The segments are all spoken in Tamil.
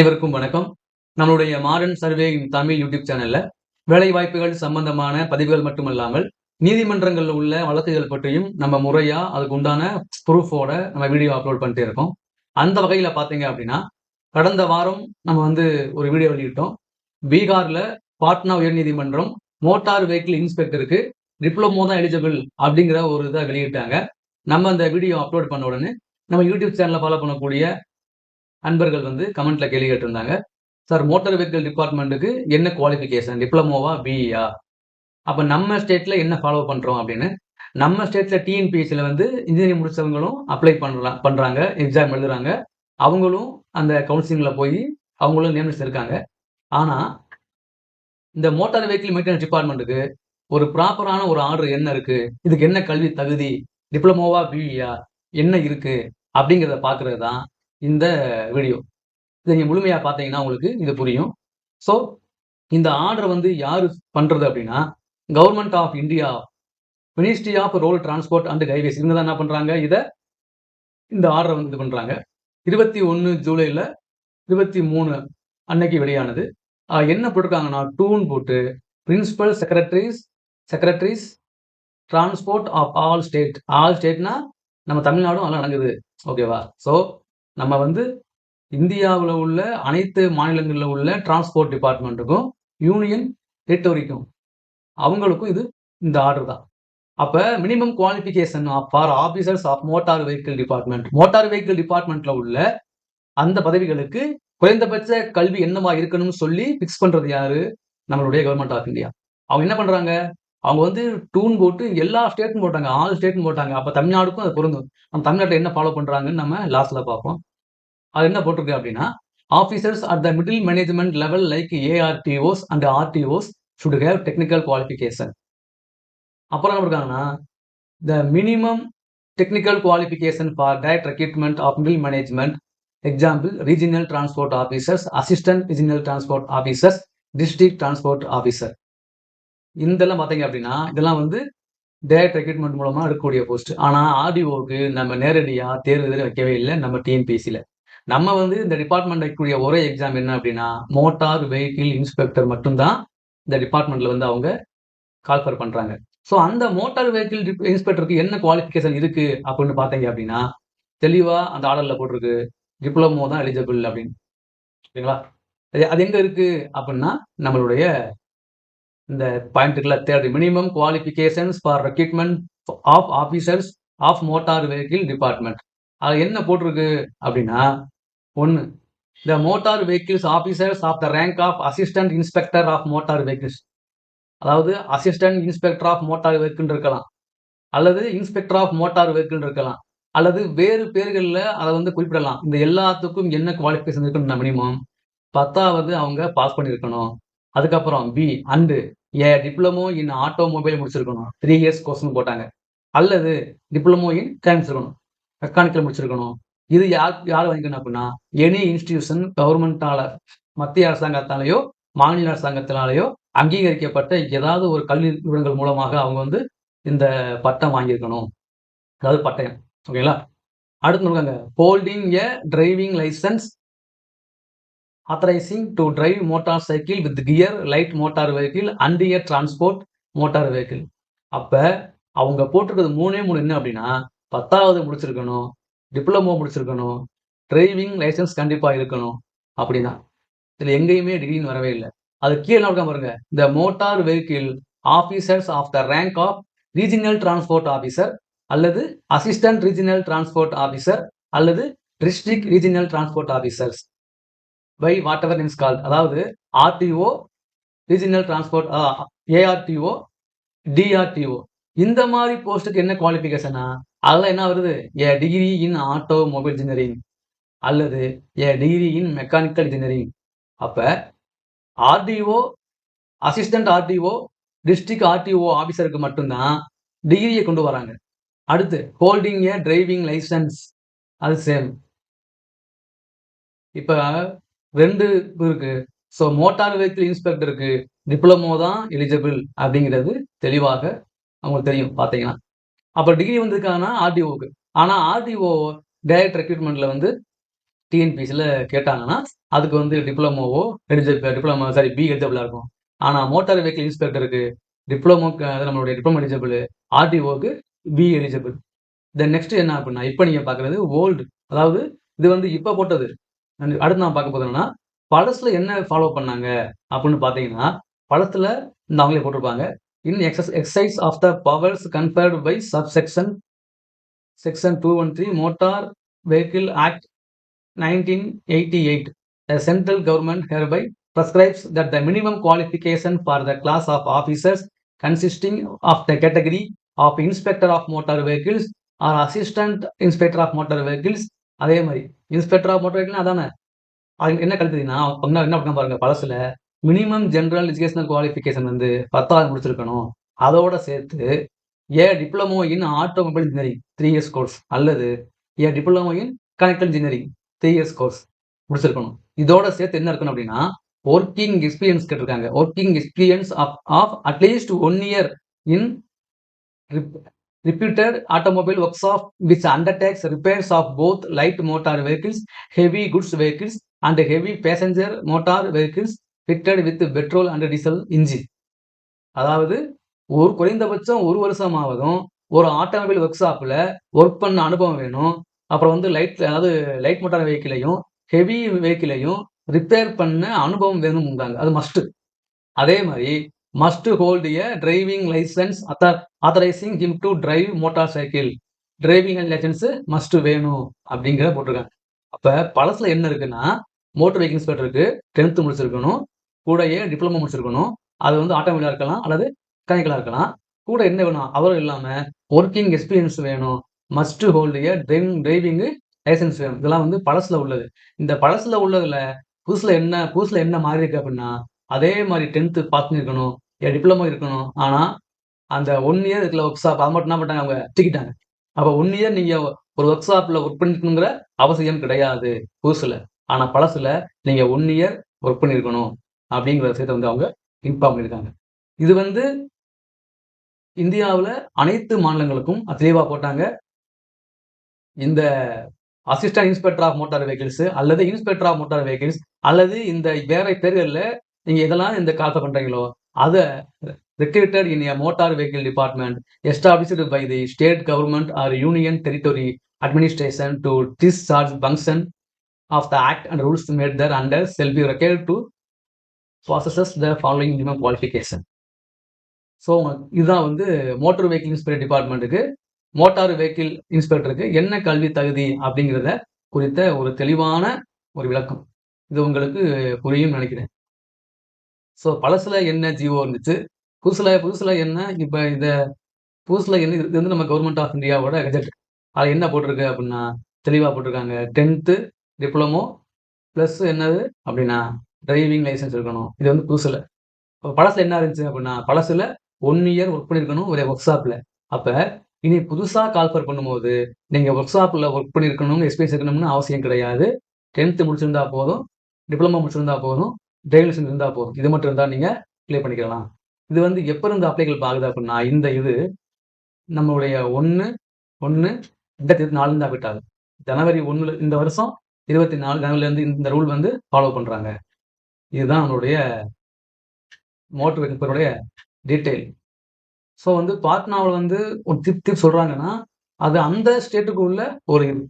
அனைவருக்கும் வணக்கம். நம்மளுடைய மாடர்ன் சர்வே தமிழ் யூடியூப் சேனல்ல வேலை வாய்ப்புகள் சம்பந்தமான பதிவுகள் மட்டுமல்லாமல் நீதிமன்றங்கள்ல உள்ள வழக்குகள் பற்றியும் நம்ம முறையா அதுக்கு உண்டான ப்ரூஃபோட நம்ம வீடியோ அப்லோட் பண்ணிட்டே இருக்கோம். அந்த வகையில பாத்தீங்க அப்படின்னா கடந்த வாரம் நம்ம வந்து ஒரு வீடியோ வெளியிட்டோம். பீகார்ல பாட்னா உயர்நீதிமன்றம் மோட்டார் வெஹிக்கிள் இன்ஸ்பெக்டருக்கு டிப்ளமோ தான் எலிஜிபிள் அப்படிங்கிற ஒரு இதை வெளியிட்டாங்க. நம்ம அந்த வீடியோ அப்லோட் பண்ண உடனே நம்ம யூடியூப் சேனலை ஃபாலோ பண்ணக்கூடிய அன்பர்கள் வந்து கமெண்ட்ல கேள்வி கேட்டிருந்தாங்க. சார் மோட்டார் வெஹிக்கிள் டிபார்ட்மெண்ட்டுக்கு என்ன குவாலிஃபிகேஷன் டிப்ளமோவா பிஇயா அப்போ நம்ம ஸ்டேட்ல என்ன ஃபாலோ பண்றோம் அப்படின்னு? நம்ம ஸ்டேட்ல டிஎன்பிஎஸ்சியில் வந்து இன்ஜினியரிங் முடிச்சவங்களும் அப்ளை பண்ணலாம் பண்றாங்க எக்ஸாம் எழுதுறாங்க. அவங்களும் அந்த கவுன்சிலிங்கில் போய் அவங்களும் நியமிச்சு இருக்காங்க. ஆனால் இந்த மோட்டார் வெஹிக்கிள் மெயின்டெனன்ஸ் டிபார்ட்மெண்ட்டுக்கு ஒரு ப்ராப்பரான ஒரு ஆர்டர் என்ன இருக்கு? இதுக்கு என்ன கல்வி தகுதி? டிப்ளமோவா பிஇயா என்ன இருக்கு? அப்படிங்கிறத பார்க்கறது தான் இந்த வீடியோ இதை நீங்கள் முழுமையாக பார்த்தீங்கன்னா உங்களுக்கு இது புரியும். ஸோ இந்த ஆர்டர் வந்து யார் பண்ணுறது அப்படின்னா government of India ministry of road transport and highways இவங்க தான் என்ன பண்ணுறாங்க இதை இந்த ஆர்டரை வந்து இது பண்ணுறாங்க இருபத்தி ஒன்று ஜூலையில் இருபத்தி மூணு அன்னைக்கு வெளியானது. என்ன போட்டிருக்காங்கன்னா டூன் போட்டு principal secretaries secretaries transport of all state all ஸ்டேட்னா நம்ம தமிழ்நாடும் அதெல்லாம் நடக்குது. ஓகேவா ஸோ நம்ம வந்து இந்தியாவில் உள்ள அனைத்து மாநிலங்களில் உள்ள டிரான்ஸ்போர்ட் டிபார்ட்மெண்ட்டுக்கும் யூனியன் டெரிட்டோரிக்கும் அவங்களுக்கும் இது இந்த ஆர்டர் தான். அப்போ minimum qualification for officers of motor vehicle department motor vehicle டிபார்ட்மெண்ட்டில் உள்ள அந்த பதவிகளுக்கு குறைந்தபட்ச கல்வி என்னமா இருக்கணும்னு சொல்லி ஃபிக்ஸ் பண்றது யாரு? நம்மளுடைய கவர்மெண்ட் ஆஃப் இந்தியா அவங்க என்ன பண்றாங்க? அவங்க வந்து டூன் போட்டு எல்லா ஸ்டேட்டும் போட்டாங்க. ஆல் ஸ்டேட்டும் போட்டாங்க. அப்போ தமிழ்நாடுக்கும் அது பொருந்தும். நம்ம தமிழ்நாட்டில் என்ன ஃபாலோ பண்ணுறாங்கன்னு நம்ம லாஸ்ட்டில் பார்ப்போம். அது என்ன போட்டிருக்கு அப்படின்னா officers at the middle management level like ARTOs and RTOs should have technical qualification அப்புறம் என்ன இருக்காங்கன்னா the minimum technical qualification for direct recruitment of middle management example regional transport officers assistant regional transport officers district transport officer இதெல்லாம் பார்த்தீங்க அப்படின்னா இதெல்லாம் வந்து டைரக்ட் ரெக்ரூட்மெண்ட் மூலமாக எடுக்கக்கூடிய போஸ்ட் ஆனால் ஆர்டிஓக்கு நம்ம நேரடியாக தேர்வு எதுவும் வைக்கவே இல்லை நம்ம டிஎன்பிசியில் நம்ம வந்து இந்த டிபார்ட்மெண்ட் வைக்கக்கூடிய ஒரே எக்ஸாம் என்ன அப்படின்னா மோட்டார் வெஹிக்கிள் இன்ஸ்பெக்டர் மட்டும்தான் இந்த டிபார்ட்மெண்ட்டில் வந்து அவங்க கால்ஃபர் பண்ணுறாங்க ஸோ அந்த மோட்டார் வெஹிக்கிள் இன்ஸ்பெக்டருக்கு என்ன குவாலிஃபிகேஷன் இருக்கு அப்படின்னு பார்த்தீங்க அப்படின்னா தெளிவாக அந்த ஆர்டரில் போட்டிருக்கு டிப்ளமோ தான் எலிஜிபிள் அப்படின்னு. ஓகேங்களா அது எங்கே இருக்குது அப்படின்னா நம்மளுடைய இந்த பாயிண்ட்டுகளை third minimum qualifications for recruitment of officers of motor vehicle department அது என்ன போட்டிருக்கு அப்படின்னா ஒன்று the motor vehicles officers of the rank of assistant inspector of motor vehicles அதாவது assistant inspector of motor vehicle இருக்கலாம் அல்லது இன்ஸ்பெக்டர் ஆஃப் மோட்டார் வெஹிக்கிள் இருக்கலாம் அல்லது வேறு பேர்களில் அதை வந்து குறிப்பிடலாம். இந்த எல்லாத்துக்கும் என்ன குவாலிஃபிகேஷன் இருக்குன்னு மினிமம் பத்தாவது அவங்க பாஸ் பண்ணியிருக்கணும். அதுக்கப்புறம் B and A diploma in automobile முடிச்சிருக்கணும். த்ரீ இயர்ஸ் கோர்ஸ்னு போட்டாங்க. அல்லது டிப்ளமோ இன் இருக்கணும். மெக்கானிக்கல் முடிச்சிருக்கணும். இது யார் யார் வாங்கிக்கணும் அப்படின்னா எனி இன்ஸ்டிடியூஷன் கவர்மெண்டால மத்திய அரசாங்கத்தாலேயோ மாநில அரசாங்கத்தினாலேயோ அங்கீகரிக்கப்பட்ட ஏதாவது ஒரு கல்வி நிறுவனங்கள் மூலமாக அவங்க வந்து இந்த பட்டம் வாங்கியிருக்கணும். அதாவது பட்டயம். ஓகேங்களா அடுத்து இருக்காங்க holding a driving license authorizing to drive motorcycle with gear light motor vehicle and a transport motor vehicle. அப்போ அவங்க போட்டிருக்கிறது மூணே மூணு என்ன அப்படின்னா பத்தாவது முடிச்சிருக்கணும் டிப்ளமோ முடிச்சிருக்கணும் டிரைவிங் லைசன்ஸ் கண்டிப்பாக இருக்கணும் அப்படின்னா. இதில் எங்கேயுமே டிகிரின்னு வரவே இல்லை. அது கீழே இருக்க பாருங்க இந்த motor vehicle officers of the rank of regional transport officer அல்லது அசிஸ்டன்ட் ரீஜினல் டிரான்ஸ்போர்ட் ஆஃபீஸர் அல்லது district regional transport officers by whatever is called அதாவது RTO regional transport ARTO DRTO இந்த மாதிரி போஸ்ட்டுக்கு என்ன குவாலிஃபிகேஷனா அதெல்லாம் என்ன வருது? A degree in automobile engineering அல்லது a degree in mechanical engineering அப்ப RTO assistant RTO district RTO ஆஃபீஸருக்கு மட்டும்தான் டிகிரியை கொண்டு வராங்க. அடுத்து ஹோல்டிங் ஏ டிரைவிங் லைசன்ஸ் அது சேம் இப்போ ரெண்டு இருக்கு. ஸோ மோட்டார் வெஹிக்கிள் இன்ஸ்பெக்டருக்கு டிப்ளமோ தான் எலிஜிபிள் அப்படிங்கிறது தெளிவாக அவங்களுக்கு தெரியும். பார்த்தீங்கன்னா அப்போ டிகிரி வந்திருக்காங்கன்னா ஆர்டிஓக்கு ஆனால் ஆர்டிஓ டைரக்ட் ரெக்ரூட்மெண்ட்டில் வந்து டிஎன்பிசியில் கேட்டாங்கன்னா அதுக்கு வந்து டிப்ளமோவோ எலிஜிபிள் டிப்ளமோ சாரி பி எலிஜிபிளாக இருக்கும். ஆனால் மோட்டார் வெஹிக்கிள் இன்ஸ்பெக்டருக்கு டிப்ளமோக்கு அது நம்மளுடைய டிப்ளமோ எலிஜிபிள் ஆர்டிஓக்கு பி எலிஜிபிள் தென் நெக்ஸ்ட் என்ன அப்படின்னா இப்போ நீங்கள் பார்க்குறது ஓல்டு அதாவது இது வந்து இப்போ போட்டது. அடுத்து நான் பார்க்க போகிறேன்னா பழசில் என்ன ஃபாலோ பண்ணாங்க அப்படின்னு பார்த்தீங்கன்னா பழத்தில் இந்த அவங்களே போட்டிருப்பாங்க. In excess exercise of the powers conferred by sub section section two one three motor vehicle act nineteen eighty eight the central government hereby prescribes that the minimum qualification for the class of officers consisting of the category of inspector of motor vehicles or assistant inspector of motor vehicles அதே மாதிரி இன்ஸ்பெக்டர் ஆஃப் வெஹிக்கிள் அதானே? அது என்ன கழுத்துனா என்ன என்ன பண்ண பாருங்க பழசுல மினிமம் ஜென்ரல் எஜுகேஷனல் குவாலிஃபிகேஷன் வந்து பத்தாவது முடிச்சிருக்கணும். அதோட சேர்த்து a diploma in automobile engineering three years course அல்லது a diploma in கனெக்டல் engineering three years course முடிச்சிருக்கணும். இதோட சேர்த்து என்ன இருக்கணும் அப்படின்னா ஒர்க்கிங் எக்ஸ்பீரியன்ஸ் கேட்டிருக்காங்க. Working experience of of at least one year in reputed automobile workshop which undertakes repairs of both light motor vehicles, heavy goods vehicles, and heavy passenger motor vehicles fitted with petrol and diesel engine. அதாவது ஒரு குறைந்தபட்சம் ஒரு வருஷமாவதும் ஒரு ஆட்டோமொபைல் ஒர்க் ஷாப்பில் ஒர்க் பண்ண அனுபவம் வேணும் அப்புறம் வந்து லைட் அதாவது லைட் மோட்டார் வெஹிக்கிளையும் ஹெவி வெஹிக்கிளையும் ரிப்பேர் பண்ண அனுபவம் வேணும்ங்கிறாங்க அது மஸ்ட்டு அதே மாதிரி must hold a driving license authorizing him to drive motorcycle driving license must வேணும் அப்படிங்கிற போட்டிருக்காங்க. அப்போ பழசில் என்ன இருக்குன்னா மோட்டர் வெஹிக்கிள் இன்ஸ்பெக்டருக்கு டென்த்து முடிச்சிருக்கணும் கூடயே டிப்ளமோ முடிச்சிருக்கணும் அது வந்து ஆட்டோமொபைலாக இருக்கலாம் அல்லது மெக்கானிக்கலாக இருக்கலாம். கூட என்ன வேணும்? அவரும் இல்லாமல் ஒர்க்கிங் எக்ஸ்பீரியன்ஸ் வேணும். Must hold a driving driving license வேணும். இதெல்லாம் வந்து பழசில் உள்ளது. இந்த பழசில் உள்ளதில் புதுசில் என்ன புதுசில் என்ன மாறி இருக்கு அப்படின்னா அதே மாதிரி டென்த்து பார்த்துன்னு இருக்கணும். என் டிப்ளமோ இருக்கணும். ஆனால் அந்த ஒன் இயர் இருக்கிற ஒர்க் ஷாப் அதை மட்டும் என்ன பண்ணிட்டாங்க? அவங்க தூக்கிட்டாங்க அப்போ ஒன் இயர் நீங்கள் ஒரு ஒர்க் ஷாப்பில் ஒர்க் பண்ணிக்கணுங்கிற அவசியம் கிடையாது புதுசில். ஆனால் பழசில் நீங்கள் ஒன் இயர் ஒர்க் பண்ணியிருக்கணும் அப்படிங்கிற விஷயத்தை வந்து அவங்க இன்ஃபார்ம் பண்ணியிருக்காங்க. இது வந்து இந்தியாவில் அனைத்து மாநிலங்களுக்கும் தெளிவாக போட்டாங்க. இந்த assistant inspector of motor vehicles அல்லது இன்ஸ்பெக்டர் ஆஃப் மோட்டார் வெஹிக்கிள்ஸ் அல்லது இந்த வேற பேர்களில் நீங்க எதெல்லாம் இந்த காலத்தை பண்றீங்களோ அதை recruited in a motor vehicle department established by the state government or union territory administration to discharge function of the act and rules made there under shall be required to possesses the following minimum qualification so இதுதான் வந்து மோட்டார் வெஹிக்கிள் இன்ஸ்பெக்டர் டிபார்ட்மெண்ட்டுக்கு மோட்டார் வெஹிக்கிள் இன்ஸ்பெக்டருக்கு என்ன கல்வி தகுதி அப்படிங்கிறத குறித்த ஒரு தெளிவான ஒரு விளக்கம் இது உங்களுக்கு புரியும் நினைக்கிறேன் ஸோ பழசுல என்ன ஜிஓ இருந்துச்சு? புதுசுல புதுசுல என்ன? இப்போ இந்த புதுசுல என்ன? இது வந்து நம்ம கவர்மெண்ட் ஆஃப் இந்தியாவோட கெஜெட் அதில் என்ன போட்டிருக்கு அப்படின்னா தெளிவாக போட்டிருக்காங்க. டென்த்து டிப்ளமோ ப்ளஸ் என்னது? அப்படின்னா டிரைவிங் லைசன்ஸ் இருக்கணும். இது வந்து புதுசுல. இப்போ பழசுல என்ன இருந்துச்சு அப்படின்னா பழசுல ஒன் இயர் ஒர்க் பண்ணியிருக்கணும் ஒரு ஒர்க் ஷாப்பில் அப்போ இனி புதுசாக கால்ஃபர் பண்ணும்போது நீங்கள் ஒர்க் ஷாப்பில் ஒர்க் பண்ணியிருக்கணும்னு எக்ஸ்பீரியன்ஸ் இருக்கணும்னு அவசியம் கிடையாது. டென்த்து முடிச்சிருந்தா போதும். டிப்ளமோ முடிச்சிருந்தா போதும். டிரைவிங் லைசன்ஸ் இருந்தால் போதும். இது மட்டும் இருந்தால் நீங்கள் அப்ளை பண்ணிக்கலாம். இது வந்து எப்போ இருந்து அப்ளைகள் ஆகுது அப்படின்னா இந்த இது நம்மளுடைய ஒன்று ஒன்று ரெண்டாயிரத்தி இருபத்தி நாலுலேருந்து அப்டேட் ஆகுது. ஜனவரி ஒன்று இந்த வருஷம் இருபத்தி நாலு ஜனவரிலேருந்து இந்த ரூல் வந்து ஃபாலோ பண்ணுறாங்க இதுதான் நம்மளுடைய மோட்டர் வெஹிக்கிளுடைய டீட்டெயில் ஸோ வந்து பாட்னாவில் வந்து ஒரு திப் திப் சொல்கிறாங்கன்னா அது அந்த ஸ்டேட்டுக்கு உள்ள ஒரு இது.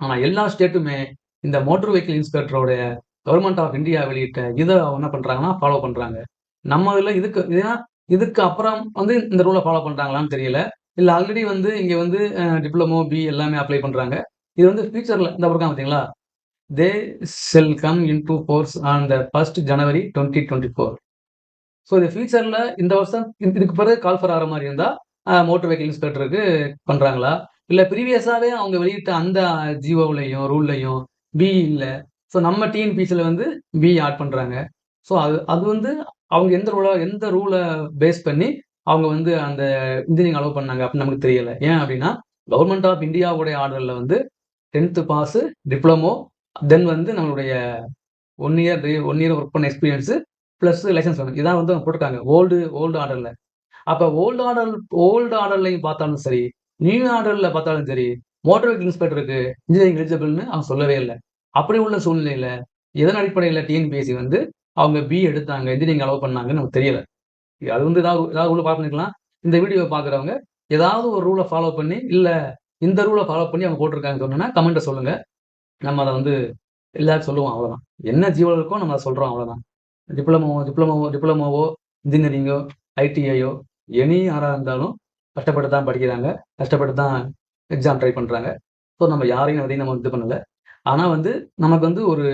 ஆனால் எல்லா ஸ்டேட்டுமே இந்த மோட்டர் வெஹிக்கிள் இன்ஸ்பெக்டரோடைய கவர்மெண்ட் ஆஃப் இந்தியா வெளியிட்ட இதை என்ன பண்ணுறாங்கன்னா ஃபாலோ பண்ணுறாங்க நம்ம இதில் இதுக்கு ஏன்னா இதுக்கு அப்புறம் வந்து இந்த ரூலை ஃபாலோ பண்ணுறாங்களான்னு தெரியல. இல்லை ஆல்ரெடி வந்து இங்கே வந்து டிப்ளமோ பி எல்லாமே அப்ளை பண்ணுறாங்க இது வந்து ஃபியூச்சரில் இந்த பக்கம் பார்த்தீங்களா they shall come into force on the first January twenty twenty four so இது ஃபியூச்சரில் இந்த வருஷம் இதுக்கு பிறகு கால் ஃபர் ஆகிற மாதிரி இருந்தால் மோட்டர் வெஹிக்கிள் இன்ஸ்பெக்டருக்கு பண்ணுறாங்களா இல்லை ப்ரீவியஸாகவே அவங்க வெளியிட்ட அந்த ஜிஓவிலையும் ரூல்லையும் பி இல்லை ஸோ நம்ம டிஎன்பிசியில் வந்து பி ஆட் பண்ணுறாங்க ஸோ அது அது வந்து அவங்க எந்த ரூலை எந்த ரூலை பேஸ் பண்ணி அவங்க வந்து அந்த இன்ஜினியரிங் அலோவ் பண்ணாங்க அப்படின்னு நமக்கு தெரியல. ஏன் அப்படின்னா கவர்மெண்ட் ஆஃப் இந்தியாவுடைய ஆர்டரில் வந்து டென்த்து பாஸு டிப்ளமோ தென் வந்து நம்மளுடைய one year one year work பண்ண எக்ஸ்பீரியன்ஸு ப்ளஸ் லைசன்ஸ் வேணும் இதான் வந்து போட்டிருக்காங்க ஓல்டு ஓல்டு ஆர்டரில் அப்போ ஓல்டு ஆர்டர் ஓல்டு ஆர்டர்லையும் பார்த்தாலும் சரி நியூ ஆர்டரில் பார்த்தாலும் சரி மோட்டர் வெஹிக்கிள் இன்ஸ்பெக்டருக்கு இன்ஜினியரிங் எலிஜிபிள்னு அவங்க சொல்லவே இல்லை. அப்படி உள்ள சூழ்நிலையில எதன் அடிப்படையில் டிஎன்பிஎஸ்சி வந்து அவங்க பி எடுத்தாங்க இன்ஜினியரிங் அலோவ் பண்ணாங்கன்னு நமக்கு தெரியல. அது வந்து ஏதாவது ஏதாவது உள்ள பார்த்துக்கலாம் இந்த வீடியோ பார்க்குறவங்க ஏதாவது ஒரு ரூலை ஃபாலோ பண்ணி இல்லை இந்த ரூலை ஃபாலோ பண்ணி அவங்க போட்டிருக்காங்கன்னு சொன்னோன்னா கமெண்ட்டை சொல்லுங்கள் நம்ம அதை வந்து எல்லாரும் சொல்லுவோம் அவ்வளோதான் என்ன ஜீவல் இருக்கோ நம்ம அதை சொல்கிறோம் அவ்வளோதான் டிப்ளமோவோ டிப்ளமோவோ டிப்ளமோவோ இன்ஜினியரிங்கோ ஐடிஐயோ எனி யாராக இருந்தாலும் கஷ்டப்பட்டு தான் படிக்கிறாங்க கஷ்டப்பட்டு தான் எக்ஸாம் ட்ரை பண்ணுறாங்க ஸோ நம்ம யாரையும் அதையும் நம்ம இது பண்ணலை. ஆனால் வந்து நமக்கு வந்து ஒரு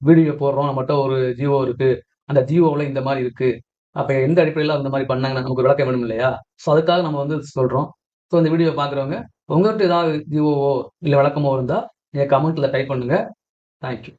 வீடியோ போடுறோம் நம்மகிட்ட ஒரு ஜியோ இருக்குது அந்த ஜியோவில் இந்த மாதிரி இருக்குது அப்போ எந்த அடிப்படையில் அந்த மாதிரி பண்ணாங்கன்னா நமக்கு விளக்கம் வேணும் இல்லையா? ஸோ அதுக்காக நம்ம வந்து சொல்கிறோம் ஸோ இந்த வீடியோ பார்க்குறவங்க உங்கள்கிட்ட ஏதாவது ஜியோவோ இல்லை விளக்கமோ இருந்தால் நீங்கள் கமெண்ட்டில் டைப் பண்ணுங்கள் தேங்க்யூ